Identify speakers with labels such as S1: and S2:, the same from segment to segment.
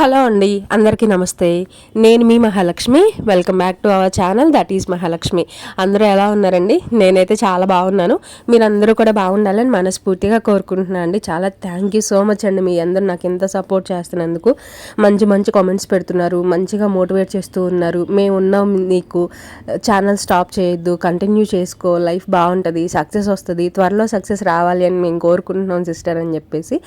S1: Hello అండి అందరికీ నమస్తే. నేను మీ Mahalakshmi. Welcome back to our channel that is Mahalakshmi. అందరూ ఎలా ఉన్నారండి? నేనైతే చాలా బాగున్నాను. మీరందరూ కూడా బాగుండాలని మనస్ఫూర్తిగా కోరుకుంటున్నాను అండి. చాలా థ్యాంక్ యూ సో మచ్ అండి మీ అందరూ నాకు ఎంత సపోర్ట్ చేస్తున్నందుకు. మంచి మంచి కామెంట్స్ పెడుతున్నారు మంచిగా మోటివేట్ చేస్తూ ఉన్నారు. మేము ఉన్నాం నీకు ఛానల్ స్టాప్ చేయొద్దు కంటిన్యూ చేసుకో లైఫ్ బాగుంటుంది సక్సెస్ వస్తుంది త్వరలో సక్సెస్ రావాలి అని మేము కోరుకుంటున్నాం సిస్టర్ అని చెప్పేసి.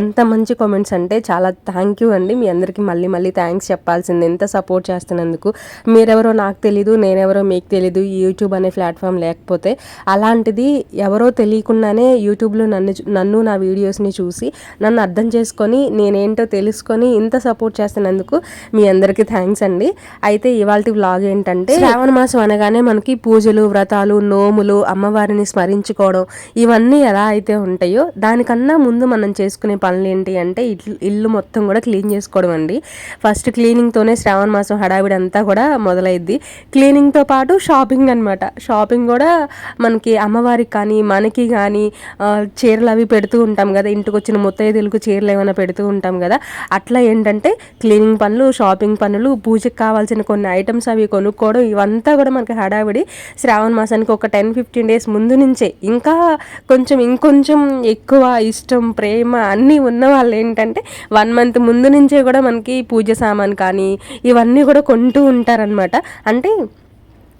S1: ఎంత మంచి కామెంట్స్ అంటే చాలా థ్యాంక్ యూ అండి. మీ అందరికీ మళ్ళీ మళ్ళీ థ్యాంక్స్ చెప్పాల్సింది. ఎంత సపోర్ట్ చేస్తున్నందుకు మీరెవరో నాకు తెలీదు నేనెవరో మీకు తెలీదు యూట్యూబ్ అనే ప్లాట్ఫామ్ లేకపోతే. అలాంటిది ఎవరో తెలియకుండానే యూట్యూబ్లో నన్ను నన్ను నా వీడియోస్ని చూసి నన్ను అర్థం చేసుకొని నేనేంటో తెలుసుకొని ఇంత సపోర్ట్ చేస్తున్నందుకు మీ అందరికీ థ్యాంక్స్ అండి. అయితే ఇవాళ వ్లాగ్ ఏంటంటే శ్రావణ మాసం అనగానే మనకి పూజలు వ్రతాలు నోములు అమ్మవారిని స్మరించుకోవడం ఇవన్నీ ఎలా అయితే ఉంటాయో దానికన్నా ముందు మనం చేసుకునే పనులు ఏంటి అంటే ఇల్లు మొత్తం కూడా క్లీన్ చేసుకోవడం అండి. ఫస్ట్ క్లీనింగ్తోనే శ్రావణ మాసం హడావిడి అంతా కూడా మొదలైద్ది. క్లీనింగ్తో పాటు షాపింగ్ అనమాట షాపింగ్ కూడా మనకి అమ్మవారికి కానీ మనకి కానీ చీరలు అవి పెడుతూ ఉంటాం కదా. ఇంటికి వచ్చిన ముత్తైదులకు చీరలు ఏమైనా పెడుతూ ఉంటాం కదా. అట్లా ఏంటంటే క్లీనింగ్ పనులు షాపింగ్ పనులు పూజకి కావాల్సిన కొన్ని ఐటమ్స్ అవి కొనుక్కోవడం ఇవంతా కూడా మనకి హడావిడి. శ్రావణ మాసానికి ఒక టెన్ ఫిఫ్టీన్ డేస్ ముందు నుంచే. ఇంకా కొంచెం ఇంకొంచెం ఎక్కువ ఇష్టం ప్రేమ అన్నీ ఉన్న వాళ్ళు ఏంటంటే వన్ మంత్ ముందు నుంచే కూడా మనకి పూజ సామాన్ కానీ ఇవన్నీ కూడా కొంటూ ఉంటారనమాట అంటే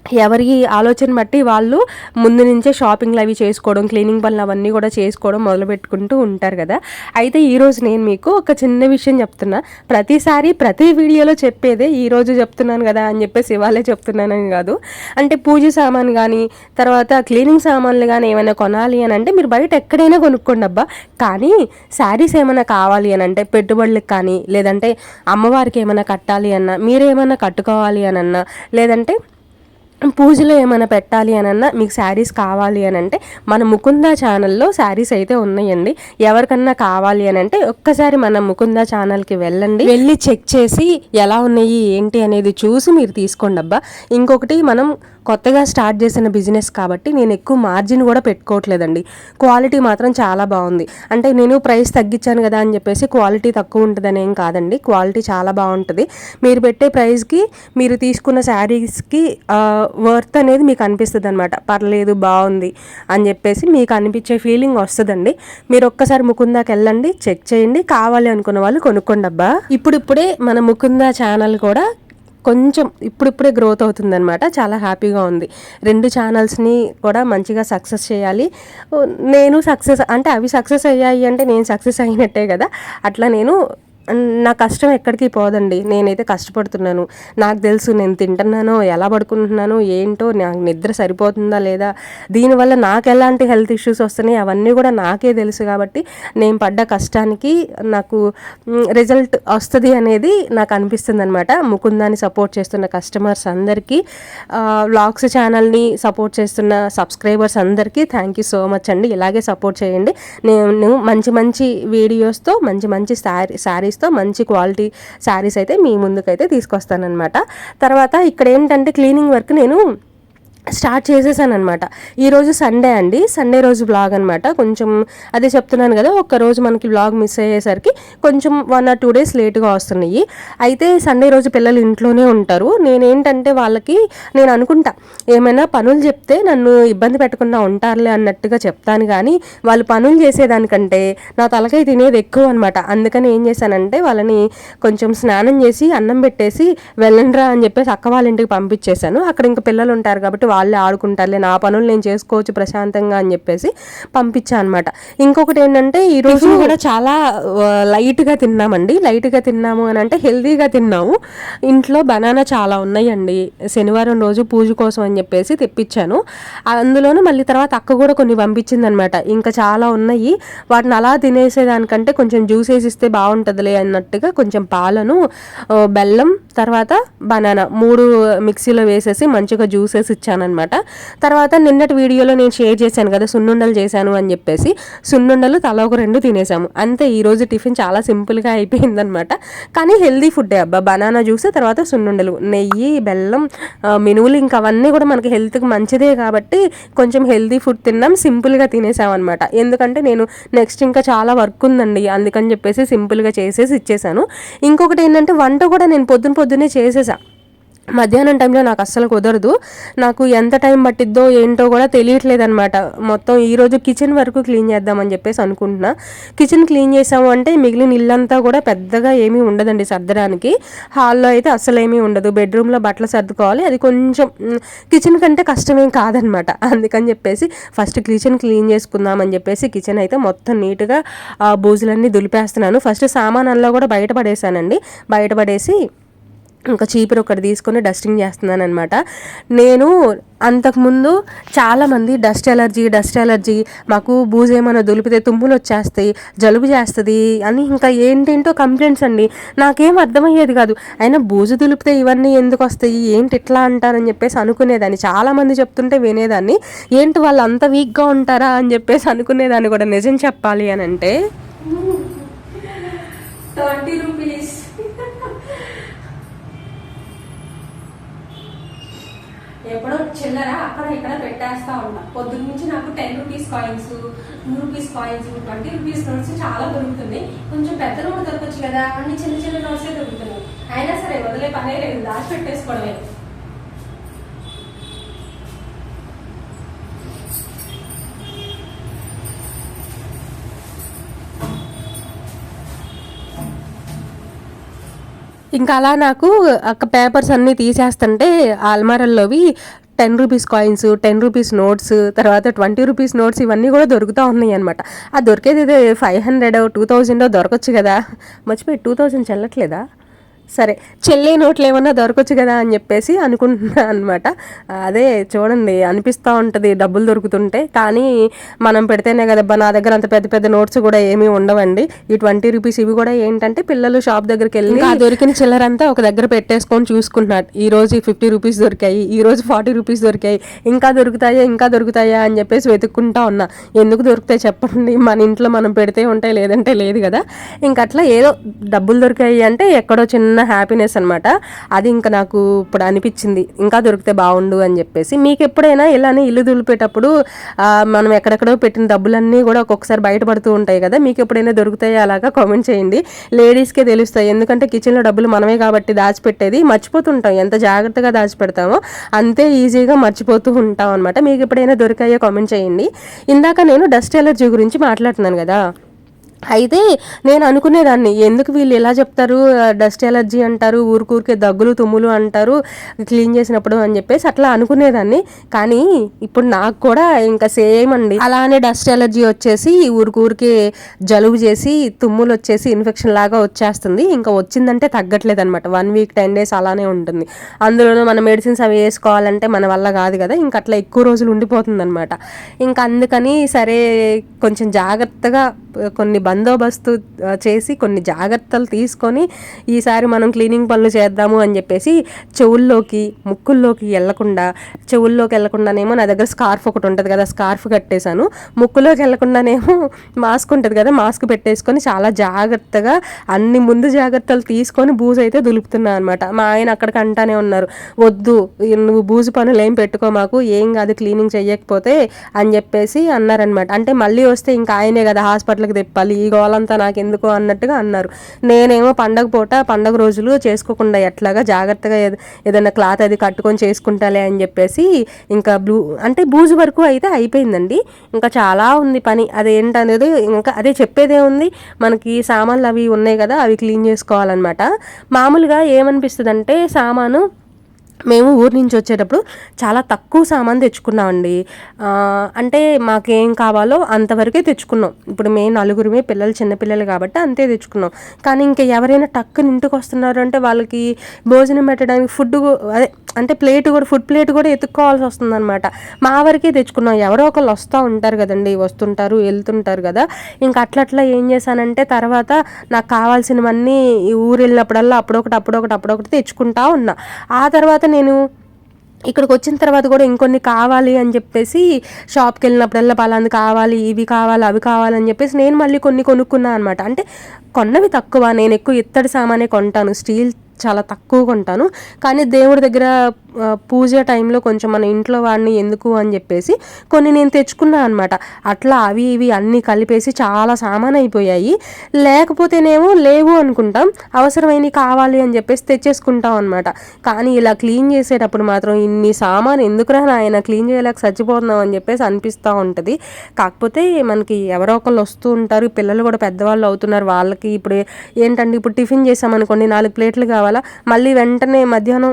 S1: ఎవరి ఆలోచన బట్టి వాళ్ళు ముందు నుంచే షాపింగ్లు అవి చేసుకోవడం క్లీనింగ్ పనులు అవన్నీ కూడా చేసుకోవడం మొదలు పెట్టుకుంటూ ఉంటారు కదా. అయితే ఈరోజు నేను మీకు ఒక చిన్న విషయం చెప్తున్నా. ప్రతిసారి ప్రతి వీడియోలో చెప్పేదే ఈరోజు చెప్తున్నాను కదా అని చెప్పేసి ఇవాళే చెప్తున్నానని కాదు. అంటే పూజ సామాన్ కానీ తర్వాత క్లీనింగ్ సామాన్లు కానీ ఏమైనా కొనాలి అని అంటే మీరు బయట ఎక్కడైనా కొనుక్కోండి అబ్బా. కానీ శారీస్ ఏమైనా కావాలి అని అంటే పెట్టుబడులకు కానీ లేదంటే అమ్మవారికి ఏమైనా కట్టాలి అన్నా మీరేమైనా కట్టుకోవాలి అని అన్నా లేదంటే పూజలో ఏమైనా పెట్టాలి అనన్నా మీకు శారీస్ కావాలి అని అంటే మన ముకుంద ఛానల్లో శారీస్ అయితే ఉన్నాయండి. ఎవరికన్నా కావాలి అని అంటే ఒక్కసారి మన ముకుంద ఛానల్కి వెళ్ళండి. వెళ్ళి చెక్ చేసి ఎలా ఉన్నాయి ఏంటి అనేది చూసి మీరు తీసుకోండి అబ్బా. ఇంకొకటి మనం కొత్తగా స్టార్ట్ చేసిన బిజినెస్ కాబట్టి నేను ఎక్కువ మార్జిన్ కూడా పెట్టుకోవట్లేదండి. క్వాలిటీ మాత్రం చాలా బాగుంది. అంటే నేను ప్రైస్ తగ్గించాను కదా అని చెప్పేసి క్వాలిటీ తక్కువ ఉంటుందని ఏం కాదండి. క్వాలిటీ చాలా బాగుంటుంది. మీరు పెట్టే ప్రైస్కి మీరు తీసుకున్న శారీస్కి వర్త్ అనేది మీకు అనిపిస్తుంది అనమాట పర్లేదు బాగుంది అని చెప్పేసి మీకు అనిపించే ఫీలింగ్ వస్తుందండి. మీరు ఒక్కసారి ముకుందాకి వెళ్ళండి చెక్ చేయండి. కావాలి అనుకున్న వాళ్ళు కొనుక్కోండి అబ్బా. ఇప్పుడిప్పుడే మన ముకుందా ఛానల్ కూడా కొంచెం ఇప్పుడిప్పుడే గ్రోత్ అవుతుందనమాట చాలా హ్యాపీగా ఉంది. రెండు ఛానల్స్ని కూడా మంచిగా సక్సెస్ చేయాలి. నేను సక్సెస్ అంటే అవి సక్సెస్ అయ్యాయి అంటే నేను సక్సెస్ అయినట్టే కదా. అట్లా నేను నా కష్టం ఎక్కడికి పోదండి. నేనైతే కష్టపడుతున్నాను. నాకు తెలుసు నేను తింటున్నానో ఎలా పడుకుంటున్నానో ఏంటో నాకు నిద్ర సరిపోతుందా లేదా? దీనివల్ల నాకు ఎలాంటి హెల్త్ ఇష్యూస్ వస్తున్నాయి అవన్నీ కూడా నాకే తెలుసు కాబట్టి నేను పడ్డ కష్టానికి నాకు రిజల్ట్ వస్తుంది అనేది నాకు అనిపిస్తుంది అనమాట ముకుందాన్ని సపోర్ట్ చేస్తున్న కస్టమర్స్ అందరికీ వ్లాగ్స్ ఛానల్ని సపోర్ట్ చేస్తున్న సబ్స్క్రైబర్స్ అందరికీ థ్యాంక్ యూ సో మచ్ అండి. ఇలాగే సపోర్ట్ చేయండి. నేను మంచి మంచి వీడియోస్తో మంచి మంచి శారీ శారీ శారీస్తో మంచి క్వాలిటీ శారీస్ అయితే మీ ముందుకైతే తీసుకొస్తానమాట తర్వాత ఇక్కడ ఏంటంటే క్లీనింగ్ వర్క్ నేను స్టార్ట్ చేసేసాను అనమాట ఈరోజు సండే అండి. సండే రోజు బ్లాగ్ అనమాట కొంచెం అదే చెప్తున్నాను కదా ఒక్క రోజు మనకి బ్లాగ్ మిస్ అయ్యేసరికి కొంచెం వన్ ఆర్ టూ డేస్ లేట్గా వస్తున్నాయి. అయితే సండే రోజు పిల్లలు ఇంట్లోనే ఉంటారు. నేనేంటంటే వాళ్ళకి నేను అనుకుంటా ఏమైనా పనులు చెప్తే నన్ను ఇబ్బంది పెట్టకుండా ఉంటారులే అన్నట్టుగా చెప్తాను కానీ వాళ్ళు పనులు చేసేదానికంటే నా తలకాయ తినేది ఎక్కువ అనమాట అందుకని ఏం చేశానంటే వాళ్ళని కొంచెం స్నానం చేసి అన్నం పెట్టేసి వెళ్ళండ్రా అని చెప్పేసి అక్క వాళ్ళ ఇంటికి పంపించేశాను. అక్కడ ఇంకా పిల్లలు ఉంటారు కాబట్టి వాళ్ళే ఆడుకుంటారులే నా పనులు నేను చేసుకోవచ్చు ప్రశాంతంగా అని చెప్పేసి పంపించా అనమాట ఇంకొకటి ఏంటంటే ఈ రోజు కూడా చాలా లైట్గా తిన్నామండి. లైట్గా తిన్నాము అని అంటే హెల్దీగా తిన్నాము. ఇంట్లో బనానా చాలా ఉన్నాయండి. శనివారం రోజు పూజ కోసం అని చెప్పేసి తెప్పించాను. అందులోనూ మళ్ళీ తర్వాత అక్క కూడా కొన్ని పంపించింది అనమాట ఇంకా చాలా ఉన్నాయి. వాటిని అలా తినేసేదానికంటే కొంచెం జ్యూస్ వేసి ఇస్తే బాగుంటుందిలే అన్నట్టుగా కొంచెం పాలను బెల్లం తర్వాత బనానా మూడు మిక్సీలో వేసేసి మంచిగా జ్యూసెస్ ఇచ్చానమాట తర్వాత నిన్నటి వీడియోలో నేను షేర్ చేశాను కదా సున్నుండలు చేశాను అని చెప్పేసి. సున్నుండలు తల ఒక రెండు తినేసాము. అంతే ఈరోజు టిఫిన్ చాలా సింపుల్గా అయిపోయిందనమాట కానీ హెల్దీ ఫుడ్డే అబ్బా బనానా జ్యూస్ తర్వాత సున్నుండలు. నెయ్యి బెల్లం మినువులు ఇంకా అవన్నీ కూడా మనకి హెల్త్కి మంచిదే కాబట్టి కొంచెం హెల్దీ ఫుడ్ తిన్నాం సింపుల్గా తినేసామన్నమాట. ఎందుకంటే నేను నెక్స్ట్ ఇంకా చాలా వర్క్ ఉందండి అందుకని చెప్పేసి సింపుల్గా చేసేసి ఇచ్చేసాను. ఇంకొకటి ఏంటంటే వంట కూడా నేను పొద్దున పొద్దున్నే చేసేసా. మధ్యాహ్నం టైంలో నాకు అస్సలు కుదరదు. నాకు ఎంత టైం పట్టిద్దో ఏంటో కూడా తెలియట్లేదు అనమాట మొత్తం ఈరోజు కిచెన్ వరకు క్లీన్ చేద్దామని చెప్పేసి అనుకుంటున్నా. కిచెన్ క్లీన్ చేసాము అంటే మిగిలిన ఇల్లంతా కూడా పెద్దగా ఏమీ ఉండదండి సర్దడానికి. హాల్లో అయితే అస్సలు ఏమీ ఉండదు. బెడ్రూమ్లో బట్టలు సర్దుకోవాలి. అది కొంచెం కిచెన్ కంటే కష్టమేం కాదనమాట అందుకని చెప్పేసి ఫస్ట్ కిచెన్ క్లీన్ చేసుకుందామని చెప్పేసి కిచెన్ అయితే మొత్తం నీట్గా ఆ బూజులన్నీ దులిపేస్తున్నాను. ఫస్ట్ సామానంలో కూడా బయట పడేసానండి. బయట పడేసి ఇంకా చీపురు ఒకటి తీసుకొని డస్టింగ్ చేస్తున్నాను అనమాట నేను అంతకుముందు చాలామంది డస్ట్ ఎలర్జీ డస్ట్ ఎలర్జీ మాకు బూజు ఏమైనా దులిపితే తుమ్ములు వచ్చేస్తాయి జలుబు చేస్తుంది అని ఇంకా ఏంటేంటో కంప్లైంట్స్ అండి. నాకేం అర్థమయ్యేది కాదు. అయినా బూజు దులిపితే ఇవన్నీ ఎందుకు వస్తాయి ఏంటి ఇట్లా అంటారని చెప్పేసి అనుకునేదాన్ని. చాలామంది చెప్తుంటే వినేదాన్ని. ఏంటి వాళ్ళు అంత వీక్గా ఉంటారా అని చెప్పేసి అనుకునేదాన్ని కూడా నిజం చెప్పాలి అని అంటే. థర్టీ రూపీస్ ఎప్పుడో చిల్లర అక్కడ ఇక్కడ పెట్టేస్తా ఉన్నా. పొద్దున్న నుంచి నాకు ten rupees coins two rupees coins twenty rupees notes చాలా దొరుకుతుంది. కొంచెం పెద్ద నోట్ దొరకచ్చు కదా. అన్ని చిన్న చిన్న నోట్సే దొరుకుతున్నాయి. అయినా సరే వదిలే పనే లేదు దాచి పెట్టేసుకోవడమే ఇంకా అలా నాకు అక్క పేపర్స్ అన్నీ తీసేస్తుంటే అల్మారాల్లోవి ten rupees coins ten rupees notes తర్వాత ట్వంటీ రూపీస్ నోట్స్ ఇవన్నీ కూడా దొరుకుతూ ఉన్నాయి అనమాట ఆ దొరికేది ఫైవ్ హండ్రెడ్ టూ థౌజండ్ దొరకచ్చు కదా. మర్చిపోయి టూ థౌజండ్ చెల్లట్లేదా? సరే చెల్లి నోట్లు ఏమన్నా దొరకచ్చు కదా అని చెప్పేసి అనుకుంటున్నా అనమాట అదే చూడండి అనిపిస్తూ ఉంటుంది డబ్బులు దొరుకుతుంటే. కానీ మనం పెడితేనే కదబ్బా నా దగ్గర అంత పెద్ద పెద్ద నోట్స్ కూడా ఏమీ ఉండవండి. ఈ ట్వంటీ రూపీస్ ఇవి కూడా ఏంటంటే పిల్లలు షాప్ దగ్గరికి వెళ్ళి ఆ దొరికిన చిల్లరంతా ఒక దగ్గర పెట్టేసుకొని చూసుకుంటున్నారు. ఈ రోజు ఫిఫ్టీ రూపీస్ దొరికాయి ఈ రోజు ఫార్టీ రూపీస్ దొరికాయి ఇంకా దొరుకుతాయా ఇంకా దొరుకుతాయా అని చెప్పేసి వెతుక్కుంటా ఉన్నా. ఎందుకు దొరుకుతాయి చెప్పండి మన ఇంట్లో మనం పెడితే ఉంటాయి లేదంటే లేదు కదా. ఇంక అట్లా ఏదో డబ్బులు దొరికాయి అంటే ఎక్కడో చిన్న హ్యాపీనెస్ అనమాట అది ఇంకా నాకు ఇప్పుడు అనిపించింది. ఇంకా దొరికితే బాగుండు అని చెప్పేసి. మీకు ఎప్పుడైనా ఇలానే ఇల్లు దులిపేటప్పుడు మనం ఎక్కడెక్కడో పెట్టిన డబ్బులన్నీ కూడా ఒక్కొక్కసారి బయటపడుతూ ఉంటాయి కదా. మీకు ఎప్పుడైనా దొరుకుతాయి అలాగా? కామెంట్ చేయండి. లేడీస్కే తెలుస్తాయి. ఎందుకంటే కిచెన్లో డబ్బులు మనమే కాబట్టి దాచిపెట్టేది మర్చిపోతుంటాం. ఎంత జాగ్రత్తగా దాచిపెడతామో అంతే ఈజీగా మర్చిపోతూ ఉంటాం అనమాట మీకు ఎప్పుడైనా దొరికాయో? కామెంట్ చేయండి. ఇందాక నేను డస్ట్ ఎలర్జీ గురించి మాట్లాడుతున్నాను కదా. అయితే నేను అనుకునేదాన్ని ఎందుకు వీళ్ళు ఎలా చెప్తారు డస్ట్ ఎలర్జీ అంటారు ఊరికూరికే దగ్గులు తుమ్ములు అంటారు క్లీన్ చేసినప్పుడు అని చెప్పేసి అట్లా అనుకునేదాన్ని. కానీ ఇప్పుడు నాకు కూడా ఇంకా సేమ్ అండి. అలానే డస్ట్ ఎలర్జీ వచ్చేసి ఊరికూరికే జలుబు చేసి తుమ్ములు వచ్చేసి ఇన్ఫెక్షన్ లాగా వచ్చేస్తుంది. ఇంకా వచ్చిందంటే తగ్గట్లేదు అనమాట వన్ వీక్ టెన్ డేస్ అలానే ఉంటుంది. అందులోనూ మన మెడిసిన్స్ అవి వేసుకోవాలంటే మన వల్ల కాదు కదా ఇంకా అట్లా ఎక్కువ రోజులు ఉండిపోతుంది అనమాట ఇంకా అందుకని సరే కొంచెం జాగ్రత్తగా కొన్ని బందోబస్తు చేసి కొన్ని జాగ్రత్తలు తీసుకొని ఈసారి మనం క్లీనింగ్ పనులు చేద్దాము అని చెప్పేసి చెవుల్లోకి ముక్కుల్లోకి వెళ్ళకుండా చెవుల్లోకి వెళ్ళకుండానేమో నా దగ్గర స్కార్ఫ్ ఒకటి ఉంటుంది కదా స్కార్ఫ్ కట్టేశాను. ముక్కులోకి వెళ్ళకుండానేమో మాస్క్ ఉంటుంది కదా మాస్క్ పెట్టేసుకొని చాలా జాగ్రత్తగా అన్ని ముందు జాగ్రత్తలు తీసుకొని బూజు అయితే దులుపుతున్నా అనమాట మా ఆయన అక్కడికి అంటానే ఉన్నారు వద్దు నువ్వు బూజు పనులు ఏం పెట్టుకో మాకు ఏం కాదు క్లీనింగ్ చేయకపోతే అని చెప్పేసి అన్నారనమాట అంటే మళ్ళీ వస్తే ఇంకా ఆయనే కదా హాస్పిటల్ హాస్పిటల్కి తిప్పాలి ఈ గోలంతా నాకు ఎందుకు అన్నట్టుగా అన్నారు. నేనేమో పండగ పూట పండగ రోజులు చేసుకోకుండా ఎట్లాగా జాగ్రత్తగా ఏదైనా క్లాత్ అది కట్టుకొని చేసుకుంటాలే అని చెప్పేసి ఇంకా బ్లూ అంటే బూజు వరకు అయితే అయిపోయిందండి. ఇంకా చాలా ఉంది పని. అదేంటనేది ఇంకా అదే చెప్పేదే ఉంది. మనకి సామాన్లు అవి ఉన్నాయి కదా అవి క్లీన్ చేసుకోవాలన్నమాట. మామూలుగా ఏమనిపిస్తుంది అంటే సామాను మేము ఊరి నుంచి వచ్చేటప్పుడు చాలా తక్కువ సామాన్ తెచ్చుకున్నామండి. అంటే మాకేం కావాలో అంతవరకే తెచ్చుకున్నాం. ఇప్పుడు మేము నలుగురిమే పిల్లలు చిన్నపిల్లలు కాబట్టి అంతే తెచ్చుకున్నాం. కానీ ఇంకా ఎవరైనా టక్కుని ఇంటికి వస్తున్నారు అంటే వాళ్ళకి భోజనం పెట్టడానికి ఫుడ్ అదే అంటే ప్లేట్ కూడా ఫుడ్ ప్లేట్ కూడా ఎత్తుక్కోవాల్సి వస్తుంది అనమాట మా వరకే తెచ్చుకున్నాం. ఎవరో ఒకళ్ళు వస్తూ ఉంటారు కదండి వస్తుంటారు వెళ్తుంటారు కదా. ఇంకా అట్లా అట్లా ఏం చేశానంటే తర్వాత నాకు కావాల్సినవన్నీ ఈ ఊరు వెళ్ళినప్పుడల్లా అప్పుడొకటి అప్పుడొకటి అప్పుడొకటి తెచ్చుకుంటా ఉన్నా. ఆ తర్వాత నేను ఇక్కడికి వచ్చిన తర్వాత కూడా ఇంకొన్ని కావాలి అని చెప్పేసి షాప్కి వెళ్ళినప్పుడల్లా పలాంది కావాలి ఇవి కావాలి అవి కావాలి అని చెప్పేసి నేను మళ్ళీ కొన్ని కొనుక్కున్నాను అనమాట అంటే కొన్నవి తక్కువ నేను ఎక్కువ ఇత్తడి సామానే కొంటాను. స్టీల్ చాలా తక్కువగా ఉంటాను. కానీ దేవుడి దగ్గర పూజ టైంలో కొంచెం మన ఇంట్లో వాడిని ఎందుకు అని చెప్పేసి కొన్ని నేను తెచ్చుకున్నాను అనమాట అట్లా అవి ఇవి అన్నీ కలిపేసి చాలా సామాన్ అయిపోయాయి. లేకపోతేనేమో లేవు అనుకుంటాం. అవసరమైనవి కావాలి అని చెప్పేసి తెచ్చేసుకుంటాం అనమాట కానీ ఇలా క్లీన్ చేసేటప్పుడు మాత్రం ఇన్ని సామాన్ ఎందుకురా ఆయన క్లీన్ చేయలేక చచ్చిపోతున్నాం అని చెప్పేసి అనిపిస్తూ ఉంటుంది. కాకపోతే మనకి ఎవరో ఒకళ్ళు వస్తూ ఉంటారు. పిల్లలు కూడా పెద్దవాళ్ళు అవుతున్నారు. వాళ్ళకి ఇప్పుడు ఏంటంటే ఇప్పుడు టిఫిన్ చేసామనుకోండి నాలుగు ప్లేట్లు కావాలా? మళ్ళీ వెంటనే మధ్యాహ్నం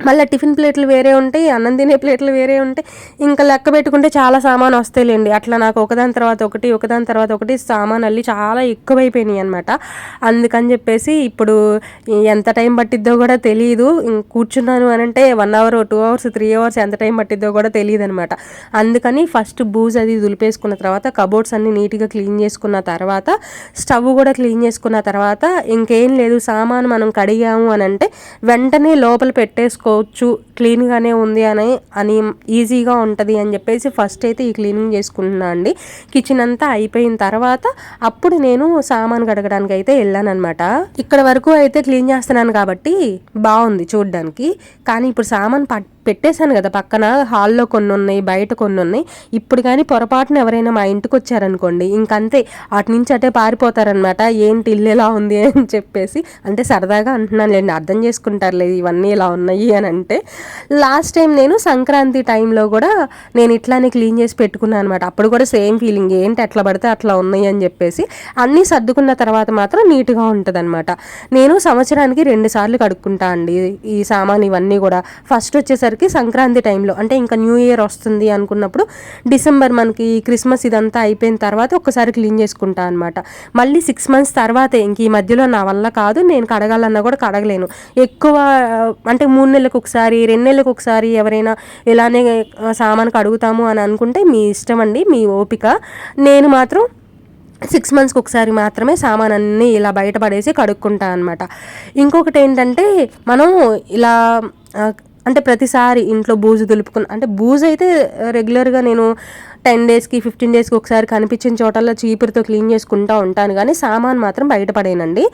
S1: మళ్ళీ టిఫిన్ ప్లేట్లు వేరే ఉంటాయి అన్నం తినే ప్లేట్లు వేరే ఉంటాయి. ఇంకా లెక్క పెట్టుకుంటే చాలా సామాన్ వస్తాయిలేండి. అట్లా నాకు ఒకదాని తర్వాత ఒకటి ఒకదాని తర్వాత ఒకటి సామాన్ అల్లి చాలా ఎక్కువైపోయినాయి అనమాట అందుకని చెప్పేసి ఇప్పుడు ఎంత టైం పట్టిద్దో కూడా తెలియదు కూర్చున్నాను అని అంటే one hour two hours three hours ఎంత టైం పట్టిద్దో కూడా తెలియదు అనమాట అందుకని ఫస్ట్ బూజ్ అది దులిపేసుకున్న తర్వాత కబోర్డ్స్ అన్ని నీట్గా క్లీన్ చేసుకున్న తర్వాత స్టవ్ కూడా క్లీన్ చేసుకున్న తర్వాత ఇంకేం లేదు సామాన్ మనం కడిగాము అని అంటే వెంటనే లోపల పెట్టేసుకు చేసుకోవచ్చు క్లీన్గానే ఉంది అని అని ఈజీగా ఉంటుంది అని చెప్పేసి ఫస్ట్ అయితే ఈ క్లీనింగ్ చేసుకుంటున్నా అండి. కిచెన్ అంతా అయిపోయిన తర్వాత అప్పుడు నేను సామాన్ కడగడానికి అయితే వెళ్ళానమాట ఇక్కడ వరకు అయితే క్లీన్ చేస్తున్నాను కాబట్టి బాగుంది చూడడానికి. కానీ ఇప్పుడు సామాన్ పట్ పెట్టేశాను కదా పక్కన హాల్లో కొన్ని ఉన్నాయి బయట కొన్ని ఉన్నాయి ఇప్పుడు కానీ పొరపాటున ఎవరైనా మా ఇంటికి వచ్చారనుకోండి ఇంకంతే అటు నుంచి అటే పారిపోతారనమాట ఏంటి ఇల్లు ఎలా ఉంది అని చెప్పేసి. అంటే సరదాగా అంటున్నాను లేండి అర్థం చేసుకుంటారులేదు ఇవన్నీ ఇలా ఉన్నాయి అని అంటే. లాస్ట్ టైం నేను సంక్రాంతి టైంలో కూడా నేను ఇట్లానే క్లీన్ చేసి పెట్టుకున్నాను అనమాట అప్పుడు కూడా సేమ్ ఫీలింగ్ ఏంటి ఎట్లా పడితే అట్లా ఉన్నాయి అని చెప్పేసి. అన్నీ సర్దుకున్న తర్వాత మాత్రం నీట్గా ఉంటుంది అనమాట నేను సంవత్సరానికి రెండు సార్లు కడుక్కుంటా అండి ఈ సామాన్ ఇవన్నీ కూడా. ఫస్ట్ వచ్చేసరికి వచ్చేసరికి సంక్రాంతి టైంలో అంటే ఇంకా న్యూ ఇయర్ వస్తుంది అనుకున్నప్పుడు డిసెంబర్ మనకి క్రిస్మస్ ఇదంతా అయిపోయిన తర్వాత ఒకసారి క్లీన్ చేసుకుంటా అనమాట మళ్ళీ సిక్స్ మంత్స్ తర్వాతే ఇంక ఈ మధ్యలో నా వల్ల కాదు నేను కడగాలన్నా కూడా కడగలేను. ఎక్కువ అంటే మూడు నెలలకు ఒకసారి రెండు నెలలకు ఒకసారి ఎవరైనా ఇలానే సామాన్ కడుగుతాము అని అనుకుంటే మీ ఇష్టం అండి మీ ఓపిక. నేను మాత్రం సిక్స్ మంత్స్కి ఒకసారి మాత్రమే సామాన్ అన్నీ ఇలా బయటపడేసి కడుక్కుంటా అనమాట ఇంకొకటి ఏంటంటే మనం ఇలా అంటే ప్రతిసారి ఇంట్లో బూజు దులుపుకుని అంటే బూజు అయితే రెగ్యులర్గా నేను టెన్ డేస్కి ఫిఫ్టీన్ డేస్కి ఒకసారి కనిపించిన చోటల్లో చీపురుతో క్లీన్ చేసుకుంటూ ఉంటాను. కానీ సామాన్ మాత్రం బయటపడేనండి.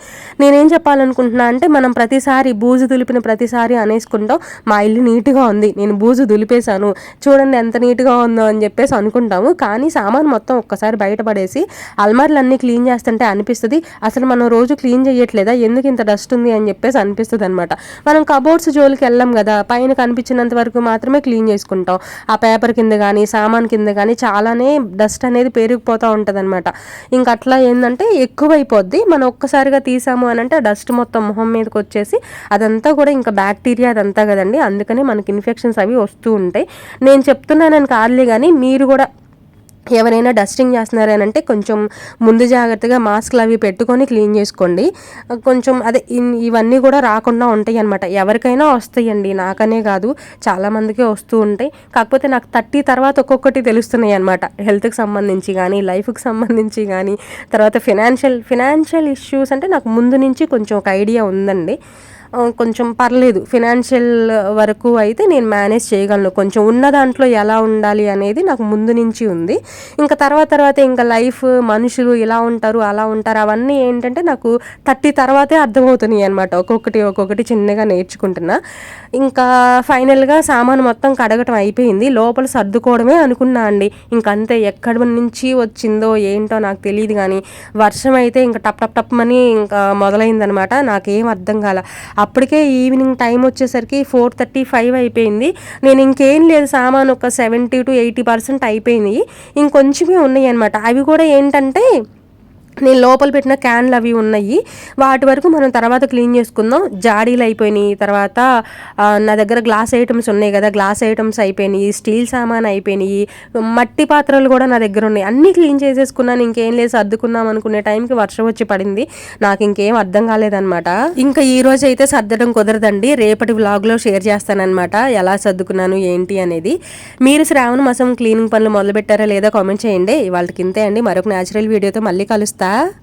S1: నేనేం చెప్పాలనుకుంటున్నా అంటే మనం ప్రతిసారి బూజు దులిపిన ప్రతిసారి అనేసుకుంటాం. మా ఇల్లు నీట్గా ఉంది. నేను బూజు దులిపేశాను. చూడండి ఎంత నీట్గా ఉందో అని చెప్పేసి అనుకుంటాము. కానీ సామాన్ మొత్తం ఒక్కసారి బయటపడేసి అల్మార్లన్నీ క్లీన్ చేస్తుంటే అనిపిస్తుంది. అసలు మనం రోజు క్లీన్ చేయట్లేదా ఎందుకు ఇంత డస్ట్ ఉంది అని చెప్పేసి అనిపిస్తుంది అనమాట మనం కబోర్డ్స్ జోలికి వెళ్ళాం కదా పైన కనిపించినంత వరకు మాత్రమే క్లీన్ చేసుకుంటాం. ఆ పేపర్ కింద కానీ సామాన్ కింద కానీ చాలానే డస్ట్ అనేది పేరుకుపోతూ ఉంటుంది అనమాట ఇంకా అట్లా ఏంటంటే ఎక్కువైపోద్ది. మనం ఒక్కసారిగా తీసాము అని అంటే డస్ట్ మొత్తం మొహం మీదకి వచ్చేసి అదంతా కూడా ఇంకా బ్యాక్టీరియా అదంతా కదండి. అందుకని మనకి ఇన్ఫెక్షన్స్ అవి వస్తూ ఉంటాయి. నేను చెప్తున్నానని కాదులే కానీ మీరు కూడా ఎవరైనా డస్టింగ్ చేస్తున్నారనంటే కొంచెం ముందు జాగ్రత్తగా మాస్క్లు అవి పెట్టుకొని క్లీన్ చేసుకోండి. కొంచెం అదే ఇవన్నీ కూడా రాకుండా ఉంటాయి అనమాట ఎవరికైనా వస్తాయండి. నాకనే కాదు చాలామందికి వస్తూ ఉంటాయి. కాకపోతే నాకు థర్టీ తర్వాత ఒక్కొక్కటి తెలుస్తున్నాయి అనమాట హెల్త్కి సంబంధించి కానీ లైఫ్కి సంబంధించి కానీ తర్వాత ఫినాన్షియల్ ఫినాన్షియల్ ఇష్యూస్ అంటే నాకు ముందు నుంచి కొంచెం ఒక ఐడియా ఉందండి. కొంచెం పర్లేదు. ఫినాన్షియల్ వరకు అయితే నేను మేనేజ్ చేయగలను. కొంచెం ఉన్న దాంట్లో ఎలా ఉండాలి అనేది నాకు ముందు నుంచి ఉంది. ఇంకా తర్వాత తర్వాత ఇంకా లైఫ్ మనుషులు ఇలా ఉంటారు అలా ఉంటారు. అవన్నీ ఏంటంటే నాకు థర్టీ తర్వాతే అర్థమవుతున్నాయి అనమాట ఒక్కొక్కటి ఒక్కొక్కటి చిన్నగా నేర్చుకుంటున్నా. ఇంకా ఫైనల్గా సామాను మొత్తం కడగటం అయిపోయింది. లోపల సర్దుకోవడమే అనుకున్నా అండి. ఇంకంతే ఎక్కడి నుంచి వచ్చిందో ఏంటో నాకు తెలియదు కానీ వర్షం అయితే ఇంకా టప్ టప్ టప్ అని ఇంకా మొదలైందనమాట నాకేం అర్థం కాల. అప్పటికే ఈవినింగ్ టైం వచ్చేసరికి ఫోర్ థర్టీ ఫైవ్ అయిపోయింది. నేను ఇంకేం లేదు సామాన్ ఒక సెవెంటీ టు ఎయిటీ పర్సెంట్ అయిపోయింది. ఇంకొంచెమే ఉన్నాయి అనమాట అవి కూడా ఏంటంటే నేను లోపల పెట్టిన క్యాన్లు అవి ఉన్నాయి. వాటి వరకు మనం తర్వాత క్లీన్ చేసుకుందాం. జాడీలు అయిపోయినాయి. తర్వాత నా దగ్గర గ్లాస్ ఐటమ్స్ ఉన్నాయి కదా. గ్లాస్ ఐటమ్స్ అయిపోయినాయి. స్టీల్ సామాన్ అయిపోయినాయి. మట్టి పాత్రలు కూడా నా దగ్గర ఉన్నాయి. అన్నీ క్లీన్ చేసేసుకున్నాను. ఇంకేం లేదు. సర్దుకున్నాం అనుకునే టైంకి వర్షం వచ్చి పడింది. నాకు ఇంకేం అర్థం కాలేదన్నమాట. ఇంకా ఈ రోజు అయితే సర్దడం కుదరదండి. రేపటి వ్లాగ్లో షేర్ చేస్తానన్నమాట. ఎలా సర్దుకున్నాను ఏంటి అనేది. మీరు శ్రావణ మాసం క్లీనింగ్ పనులు మొదలు పెట్టారా లేదా కామెంట్ చేయండి. వాళ్ళకి ఇంతే అండి. మరొక న్యాచురల్ వీడియోతో మళ్ళీ lifestyle